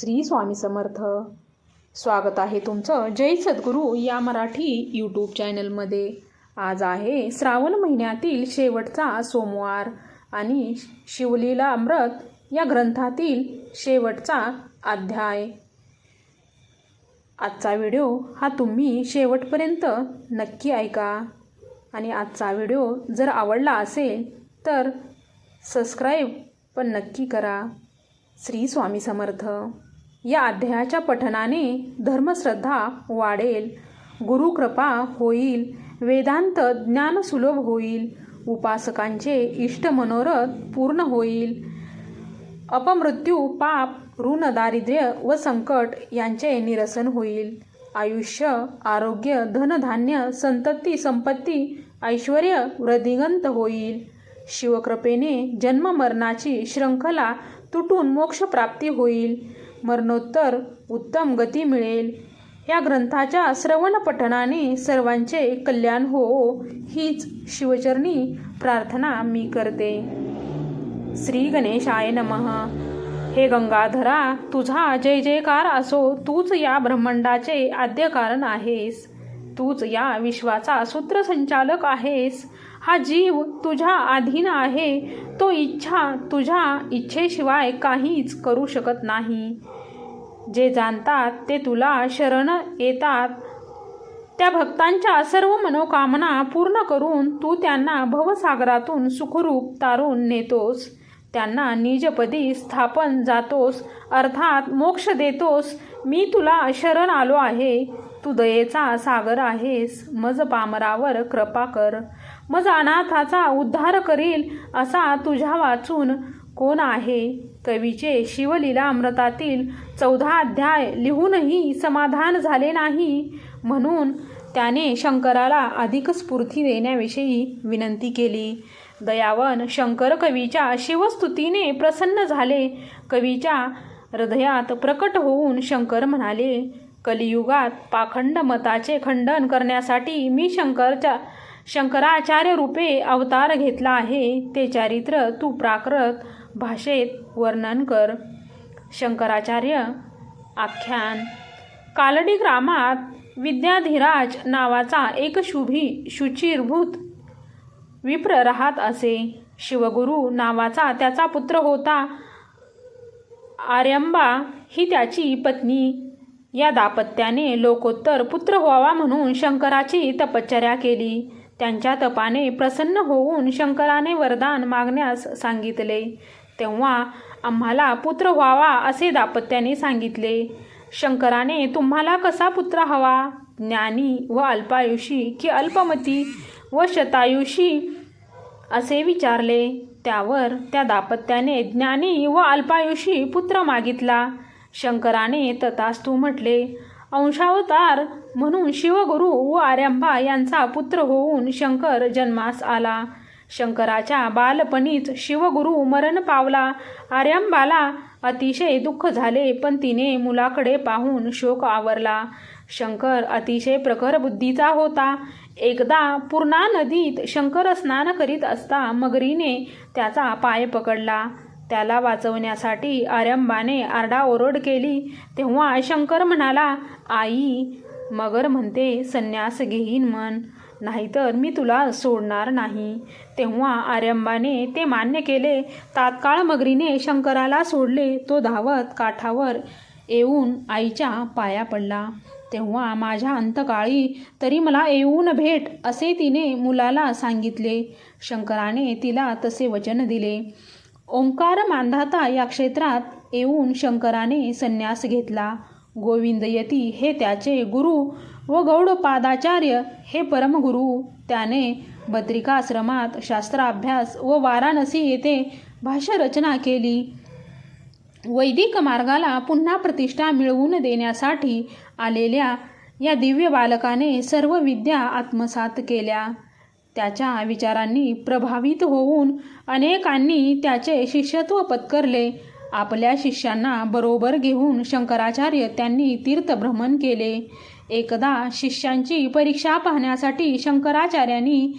श्री स्वामी समर्थ. स्वागत आहे तुमचं जय सद्गुरू या मराठी यूट्यूब चॅनलमध्ये आज आहे श्रावण महिन्यातील शेवटचा सोमवार आणि शिवलीला अमृत या ग्रंथातील शेवटचा अध्याय. आजचा व्हिडिओ हा तुम्ही शेवटपर्यंत नक्की ऐका. आणि आजचा व्हिडिओ जर आवडला असेल तर सबस्क्राईब पण नक्की करा. श्री स्वामी समर्थ. या अध्यायाच्या पठनाने धर्मश्रद्धा वाढेल गुरुकृपा होईल वेदांत ज्ञान सुलभ होईल उपासकांचे इष्ट मनोरथ पूर्ण होईल. अपमृत्यू पाप ऋण दारिद्र्य व संकट यांचे निरसन होईल. आयुष्य आरोग्य धनधान्य संतती संपत्ती ऐश्वर वृद्धिगंत होईल. शिवकृपेने जन्म मरणाची तुटून मोक्षप्राप्ती होईल. मरणोत्तर उत्तम गती मिळेल. या ग्रंथाच्या श्रवण पठणाने सर्वांचे कल्याण हो हीच शिवचरणी प्रार्थना मी करते. श्री गणेशाय नमः. हे गंगाधरा तुझा जय जयकार असो तूच या ब्रह्मांडाचे आद्य कारण आहेस. तूच या विश्वाचा सूत्रसंचालक आहेस. हा जीव तुझ्या अधीन आहे. तो इच्छा तुझ्या इच्छेशिवाय काहीच करू शकत नाही. जे जाणतात ते तुला शरण येतात. त्या भक्तांच्या सर्व मनोकामना पूर्ण करून तू त्यांना भवसागरातून सुखरूप तारून नेतोस. त्यांना निजपदी स्थापन जातोस. अर्थात मोक्ष देतोस. मी तुला शरण आलो आहे. तू दयेचा सागर आहेस. मज पामरावर कृपा कर. मज अनाथाचा उद्धार करील असा तुझ्या वाचून कोण आहे? कवीचे शिवलीला अमृतातील चौदा अध्याय लिहूनही समाधान झाले नाही. म्हणून त्याने शंकराला अधिक स्फूर्ती देण्याविषयी विनंती केली. दयावन शंकर कवीच्या शिवस्तुतीने प्रसन्न झाले. कवीच्या हृदयात प्रकट होऊन शंकर म्हणाले कलियुगात पाखंड मताचे खंडन करण्यासाठी मी शंकरच्या शंकराचार्य रूपे अवतार घेतला आहे. ते चारित्र तू प्राकृत भाषेत वर्णन कर. शंकराचार्य आख्यान. कालडी ग्रामात विद्याधिराज नावाचा एक शुभी शुचिरभूत विप्र राहत असे. शिवगुरु नावाचा त्याचा पुत्र होता. आर्यंबा ही त्याची पत्नी. या दापत्याने लोकोत्तर पुत्र व्हावा म्हणून शंकराची तपश्चर्या केली. त्यांच्या तपाने प्रसन्न होऊन शंकराने वरदान मागण्यास सांगितले. तेव्हा आम्हाला पुत्र व्हावा असे दापत्याने सांगितले. शंकराने तुम्हाला कसा पुत्र हवा? ज्ञानी व अल्पायुषी की अल्पमती व शतायुषी? असे विचारले. त्यावर त्या दापत्याने ज्ञानी व अल्पायुषी पुत्र मागितला. शंकराने तथास्तू म्हटले अंशावतार म्हणून शिवगुरु व आर्यंबा यांचा पुत्र होऊन शंकर जन्मास आला. शंकराच्या बालपणीच शिवगुरु मरण पावला. आर्यंबाला अतिशय दुःख झाले पण तिने मुलाकडे पाहून शोक आवरला. शंकर अतिशय प्रखर बुद्धीचा होता. एकदा पूर्णा नदीत शंकर स्नान करीत असता मगरीने त्याचा पाय पकडला. त्याला वाचवण्यासाठी आरंबाने आरडाओरड केली. तेव्हा शंकर म्हणाला आई मगर म्हणते संन्यास घेईन मन नाहीतर मी तुला सोडणार नाही. तेव्हा आर्यंबाने ते मान्य केले. तात्काळ मगरीने शंकराला सोडले. तो धावत काठावर येऊन आईच्या पाया पडला. तेव्हा माझ्या अंतकाळी तरी मला येऊन भेट असे तिने मुलाला सांगितले. शंकराने तिला तसे वचन दिले. ओंकार मांधाता या क्षेत्रात येऊन शंकराने संन्यास घेतला. गोविंदयती हे त्याचे गुरु व गौडपादाचार्य हे परमगुरु. त्याने बद्रिकाश्रमात शास्त्राभ्यास व वाराणसी येथे भाष्यरचना केली. वैदिक मार्गाला पुन्हा प्रतिष्ठा मिळवून देण्यासाठी आलेल्या या दिव्य बालकाने सर्व विद्या आत्मसात केल्या. त्याच्या विचारांनी प्रभावित होऊन अनेकांनी त्याचे शिष्यत्व पत्करले. आपल्या शिष्यांना बरोबर घेऊन शंकराचार्य त्यांनी तीर्थभ्रमण केले. एकदा शिष्यांची परीक्षा पाहण्यासाठी शंकराचार्यांनी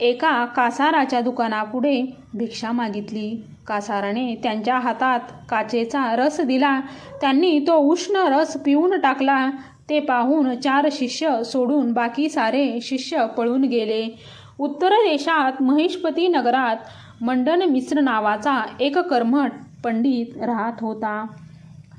एका कासाराच्या दुकानापुढे भिक्षा मागितली. कासाराने त्यांच्या हातात काचेचा रस दिला. त्यांनी तो उष्ण रस पिऊन टाकला. ते पाहून चार शिष्य सोडून बाकी सारे शिष्य पळून गेले. उत्तर देशात महिषपती नगरात मंडन मिश्र नावाचा एक कर्मठ पंडित राहत होता.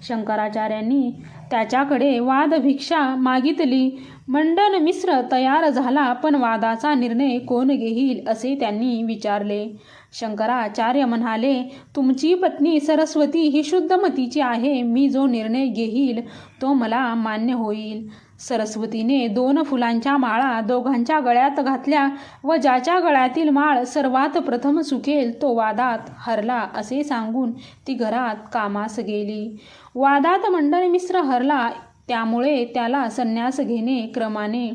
शंकराचार्यांनी त्याच्याकडे वादभिक्षा मागितली. मंडन मिश्र तयार झाला पण वादाचा निर्णय कोण घेईल असे त्यांनी विचारले. शंकराचार्य म्हणाले तुमची पत्नी सरस्वती ही शुद्धमतीची आहे मी जो निर्णय घेईल तो मला मान्य होईल. सरस्वतीने दोन फुलांच्या माळा दोघांच्या गळ्यात घातल्या व ज्याच्या गळ्यातील माळ सर्वात प्रथम सुकेल तो वादात हरला असे सांगून ती घरात कामास गेली. वादात मंडन मिश्र हरला त्यामुळे त्याला संन्यास घेणे क्रमाने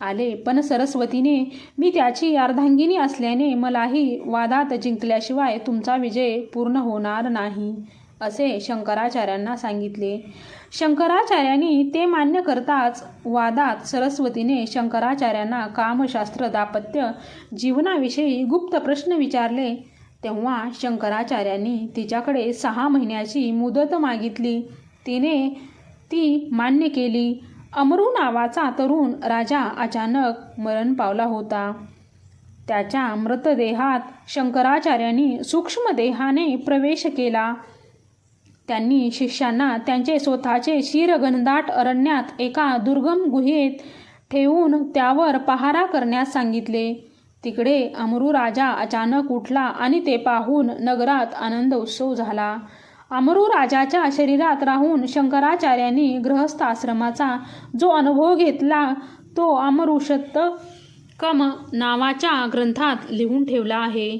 आले. पण सरस्वतीने मी त्याची अर्धांगिनी असल्याने मलाही वादात जिंकल्याशिवाय तुमचा विजय पूर्ण होणार नाही असे शंकराचार्यांना सांगितले. शंकराचार्यांनी ते मान्य करताच वादात सरस्वतीने शंकराचार्यांना कामशास्त्र दापत्य जीवनाविषयी गुप्त प्रश्न विचारले. तेव्हा शंकराचार्यांनी तिच्याकडे सहा महिन्याची मुदत मागितली. तिने ती मान्य केली. अमरू नावाचा तरुण राजा अचानक मरण पावला होता. त्याच्या मृतदेहात शंकराचार्यांनी सूक्ष्म देहाने प्रवेश केला. त्यांनी शिष्यांना त्यांचे स्वतःचे शिरगणदाट अरण्यात एका दुर्गम गुहेत ठेवून त्यावर पहारा करण्यास सांगितले. तिकडे अमरू राजा अचानक उठला आणि ते पाहून नगरात आनंद उत्सव झाला. अमरू राजाच्या शरीरात राहून शंकराचार्यांनी गृहस्थ आश्रमाचा जो अनुभव घेतला तो अमरुषत्तकम नावाच्या ग्रंथात लिहून ठेवला आहे.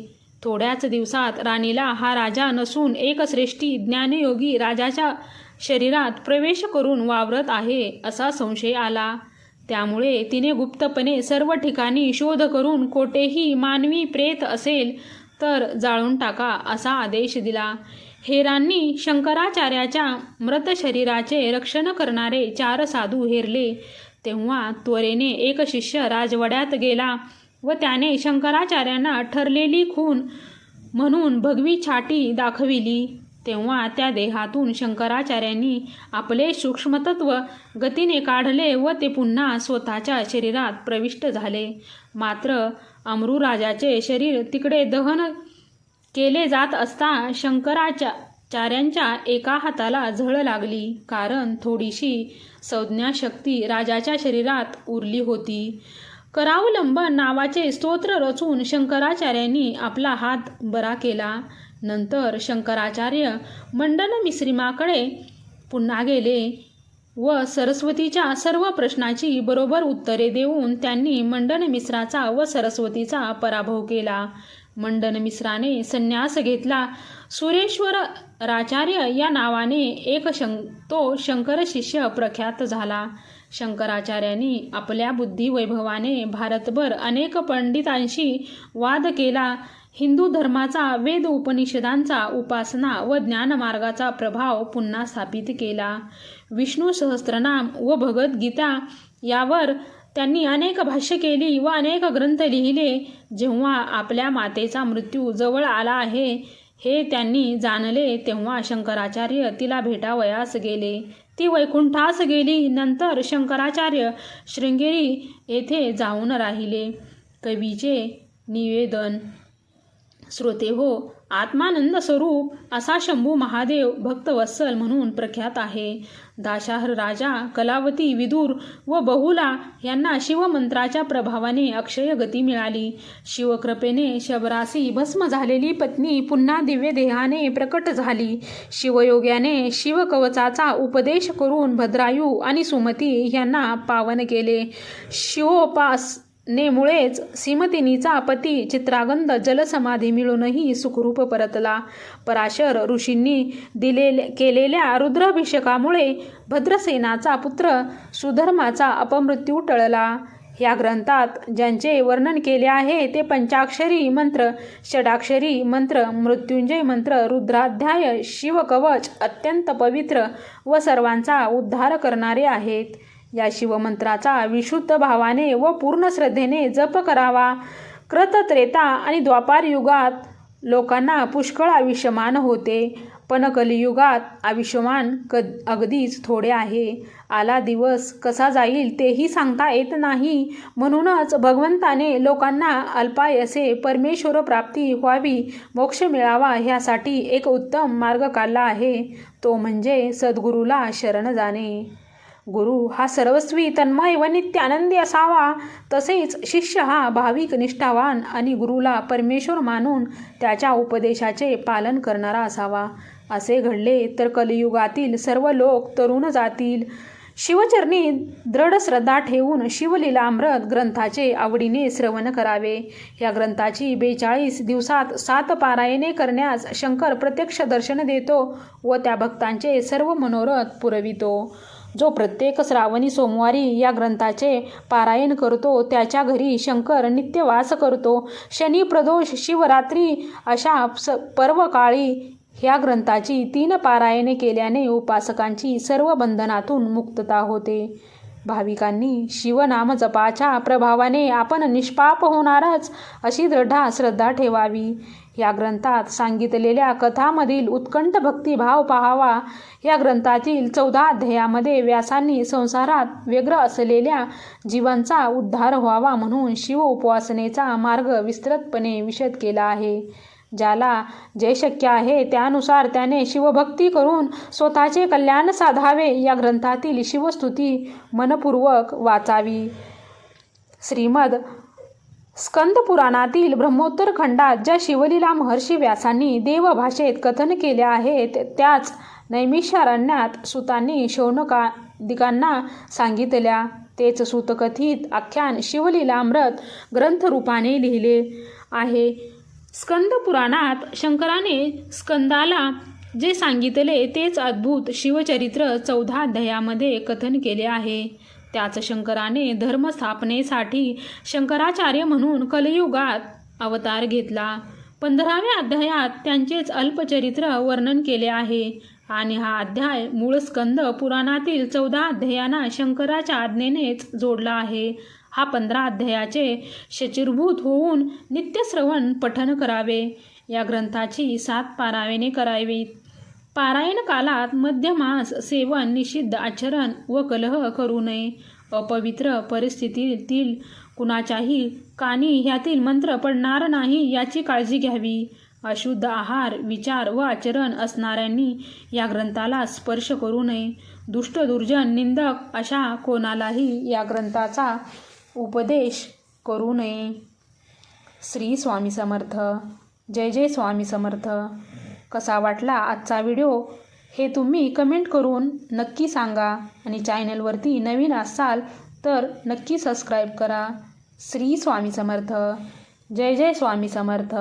थोड्याच दिवसात राणीला हा राजा नसून एक श्रेष्ठी ज्ञानयोगी राजाच्या शरीरात प्रवेश करून वावरत आहे असा संशय आला. त्यामुळे तिने गुप्तपणे सर्व ठिकाणी शोध करून कोठेही मानवी प्रेत असेल तर जाळून टाका असा आदेश दिला. हेरांनी शंकराचार्याच्या मृत शरीराचे रक्षण करणारे चार साधू हेरले. तेव्हा त्वरेने एक शिष्य राजवाड्यात गेला व त्याने शंकराचार्यांना ठरलेली खून म्हणून भगवी छाटी दाखविली. तेव्हा त्या देहातून शंकराचार्यांनी आपले सूक्ष्मतत्व गतीने काढले व ते पुन्हा स्वतःच्या शरीरात प्रविष्ट झाले. मात्र अमरुराजाचे शरीर तिकडे दहन केले जात असता शंकराचार्यांच्या एका हाताला झळ लागली. कारण थोडीशी संज्ञाशक्ती राजाच्या शरीरात उरली होती. करावलंबन नावाचे स्तोत्र रचून शंकराचार्यांनी आपला हात बरा केला. नंतर शंकराचार्य मंडन मिश्रिमाकडे पुन्हा गेले व सरस्वतीच्या सर्व प्रश्नाची बरोबर उत्तरे देऊन त्यांनी मंडन मिश्राचा व सरस्वतीचा पराभव केला. मंडन मिश्राने संन्यास घेतला. सुरेश्वर राचार्य या नावाने एक शं तो शंकर शिष्य प्रख्यात झाला. शंकराचार्यांनी आपल्या बुद्धिवैभवाने भारतभर अनेक पंडितांशी वाद केला. हिंदू धर्माचा वेद उपनिषदांचा उपासना व ज्ञानमार्गाचा प्रभाव पुन्हा स्थापित केला. विष्णू सहस्त्रनाम व भगवद्गीता यावर त्यांनी अनेक भाष्य केली व अनेक ग्रंथ लिहिले. जेव्हा आपल्या मातेचा मृत्यू जवळ आला आहे हे त्यांनी जाणले तेव्हा शंकराचार्य तिला भेटावयास गेले. ती वैकुंठास गेली नंतर शंकराचार्य शृंगेरी येथे जाऊन राहिले. कवीचे निवेदन श्रोते हो आत्मानंद स्वरूप असा शंभू महादेव भक्तवत्सल म्हणून प्रख्यात आहे. दाशाहर राजा कलावती विदूर व बहुला यांना शिवमंत्राच्या प्रभावाने अक्षय गती मिळाली. शिवकृपेने शबरासी भस्म झालेली पत्नी पुन्हा दिव्य देहाने प्रकट झाली. शिवयोग्याने शिवकवचाचा उपदेश करून भद्रायू आणि सुमती यांना पावन केले. शिवोपास नेमुळेच सीमतिनीचा पती चित्रागंध जलसमाधी मिळूनही सुखरूप परतला. पराशर ऋषींनी दिलेले केलेल्या रुद्राभिषेकामुळे भद्रसेनाचा पुत्र सुधर्माचा अपमृत्यू टळला. या ग्रंथात ज्यांचे वर्णन केले आहे ते पंचाक्षरी मंत्र षडाक्षरी मंत्र मृत्युंजय मंत्र रुद्राध्याय शिवकवच अत्यंत पवित्र व सर्वांचा उद्धार करणारे आहेत. या शिवमंत्राचा विशुद्ध भावाने व पूर्ण श्रद्धेने जप करावा. कृत त्रेता आणि द्वापार युगात लोकांना पुष्कळ आयुष्यमान होते. पण कलियुगात आयुष्यमान क अगदीच थोडे आहे. आला दिवस कसा जाईल तेही सांगता येत नाही. म्हणूनच भगवंताने लोकांना अल्पाय असे परमेश्वर प्राप्ती व्हावी मोक्ष मिळावा ह्यासाठी एक उत्तम मार्ग काढला आहे. तो म्हणजे सद्गुरूला शरण जाणे. गुरु हा सर्वस्वी तन्मय व नित्य आनंदी असावा. तसेच शिष्य हा भाविक निष्ठावान आणि गुरुला परमेश्वर मानून त्याच्या उपदेशाचे पालन करणारा असावा. असे घडले तर कलियुगातील सर्व लोक तरुण जातील. शिवचरणी दृढ श्रद्धा ठेवून शिवलीलामृत ग्रंथाचे आवडीने श्रवण करावे. या ग्रंथाची बेचाळीस दिवसात सात पारायणे करण्यास शंकर प्रत्यक्ष दर्शन देतो व त्या भक्तांचे सर्व मनोरथ पुरवितो. जो प्रत्येक श्रावणी सोमवारी या ग्रंथाचे पारायण करतो त्याच्या घरी शंकर नित्यवास करतो. शनी प्रदोष शिवरात्री अशा स पर्वकाळी ह्या ग्रंथाची तीन पारायणे केल्याने उपासकांची सर्व बंधनातून मुक्तता होते. भाविकांनी शिवनाम जपाच्या प्रभावाने आपण निष्पाप होणारच अशी दृढा श्रद्धा ठेवावी. या ग्रंथात सांगितलेल्या कथामधील उत्कंठ भक्तिभाव पाहावा. या ग्रंथातील चौदा अध्यायामध्ये व्यासांनी संसारात व्यग्र असलेल्या जीवांचा उद्धार व्हावा म्हणून शिव उपासनेचा मार्ग विस्तृतपणे विशद केला आहे. ज्याला जे शक्य आहे त्यानुसार त्याने शिवभक्ती करून स्वतःचे कल्याण साधावे या ग्रंथातील शिवस्तुती मनपूर्वक वाचावी. श्रीमद स्कंद पुराणातील ब्रह्मोत्तर खंडात ज्या शिवलीला महर्षी व्यासांनी देवभाषेत कथन केले आहेत त्याच नैमिषारण्यात सुतांनी शौनकादिकांना सांगितल्या. तेच सूतकथित आख्यान शिवलीलामृत ग्रंथरूपाने लिहिले आहे. स्कंद पुराणात शंकराने स्कंदाला जे सांगितले तेच अद्भुत शिवचरित्र चौदा अध्यायामध्ये कथन केले आहे. त्याच शंकराने धर्मस्थापनेसाठी शंकराचार्य म्हणून कलयुगात अवतार घेतला. पंधराव्या अध्यायात त्यांचेच अल्पचरित्र वर्णन केले आहे आणि हा अध्याय मूळ स्कंद पुराणातील चौदा अध्यायांना शंकराच्या आज्ञेनेच जोडला आहे. हा पंधरा अध्यायाचे शचिरभूत होऊन नित्यश्रवण पठन करावे. या ग्रंथाची सात पारायणे करावीत. पारायण कालात मध्यमास सेवन निषिद्ध आचरण व कलह करू नये. अपवित्र परिस्थितीतील कुणाच्याही कानी ह्यातील मंत्र पडणार नाही याची काळजी घ्यावी. अशुद्ध आहार विचार व आचरण असणाऱ्यांनी या ग्रंथाला स्पर्श करू नये. दुष्ट दुर्जन निंदक अशा कोणालाही या ग्रंथाचा उपदेश करू नये. श्री स्वामी समर्थ. जय जय स्वामी समर्थ. कसा वाटला आजचा व्हिडिओ? हे तुम्ही कमेंट करून नक्की सांगा आणि चॅनलवरती नवीन असाल तर नक्की सबस्क्राईब करा. श्री स्वामी समर्थ. जय जय स्वामी समर्थ.